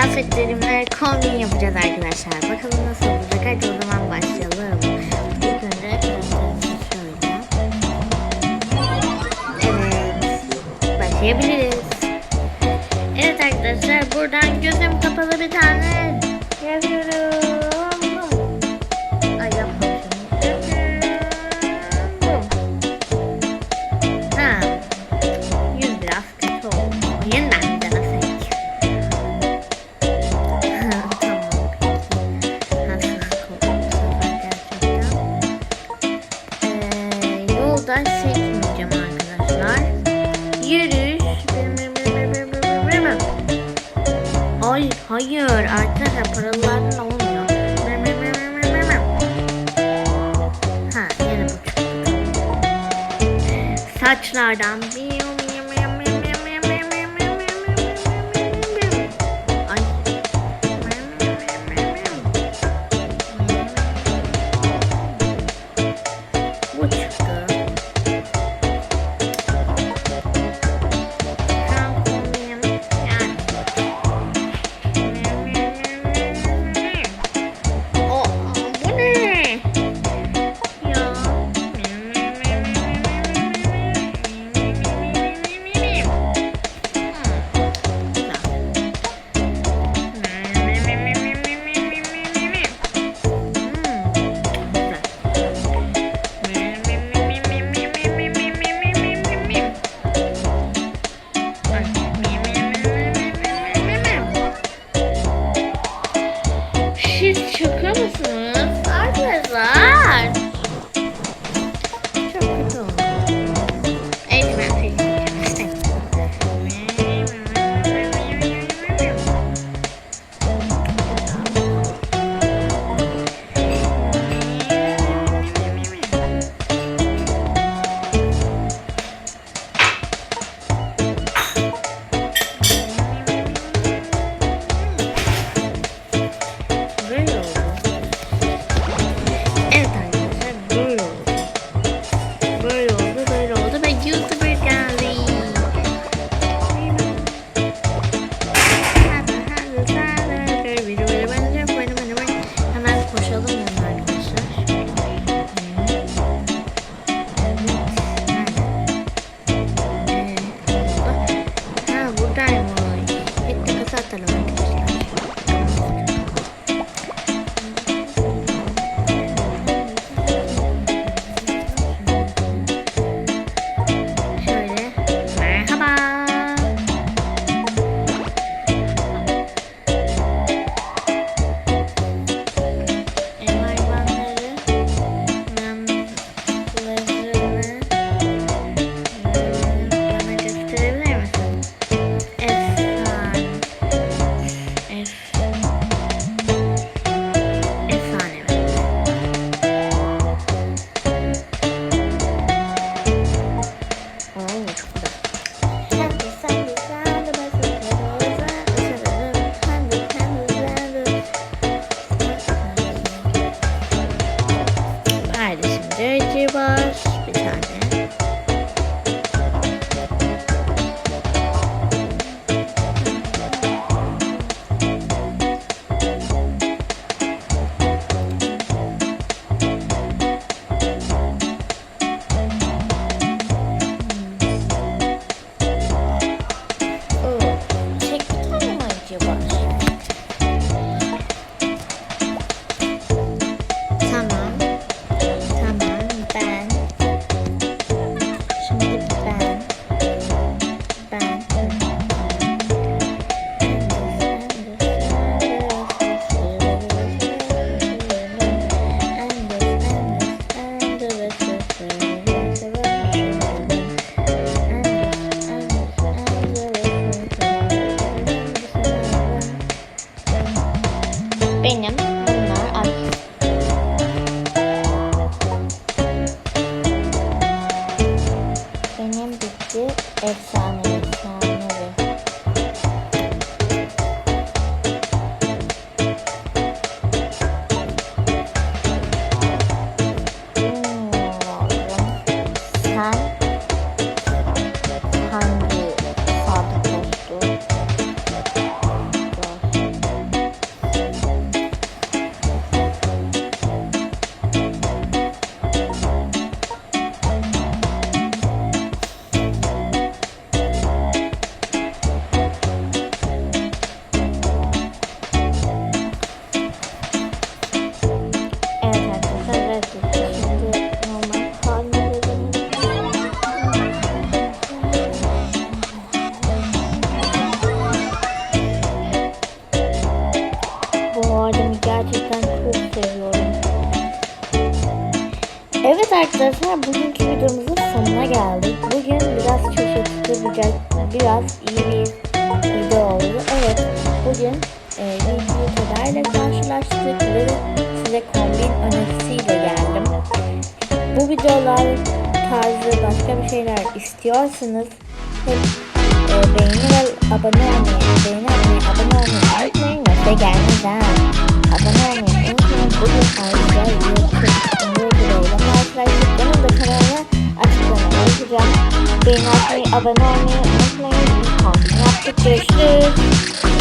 kıyafetlerimle kombin yapacağız arkadaşlar. Bakalım nasıl olacak. Hadi o zaman başlayalım. İlk önce şöyle. Evet. Başlayabiliriz. Evet arkadaşlar buradan gözüm kapalı bir tane yapıyorum. kadar çekmeyeceğim arkadaşlar. Yürüyüş. Ay hayır arkadaşlar paralarla olmuyor. Ha yine bu Saçlardan bir arkadaşlar bugünkü videomuzun sonuna geldik. Bugün biraz şaşırtıcı, biraz, biraz iyi bir video oldu. Evet, bugün e, YouTuber'la karşılaştık ve size kombin önerisiyle geldim. Bu videolar tarzı başka bir şeyler istiyorsanız hep e, beğeni ve abone olmayı, beğeni atmayı, abone olmayı unutmayın. Yoksa gelmez ha. Abone olmayı unutmayın. Bugün ayrıca YouTube, YouTube ile karşılaştık. Benim de kanalına açıklamaya yazacağım. Beğeni atmayı, abone olmayı unutmayın. Bir kombin yaptık. Görüşürüz.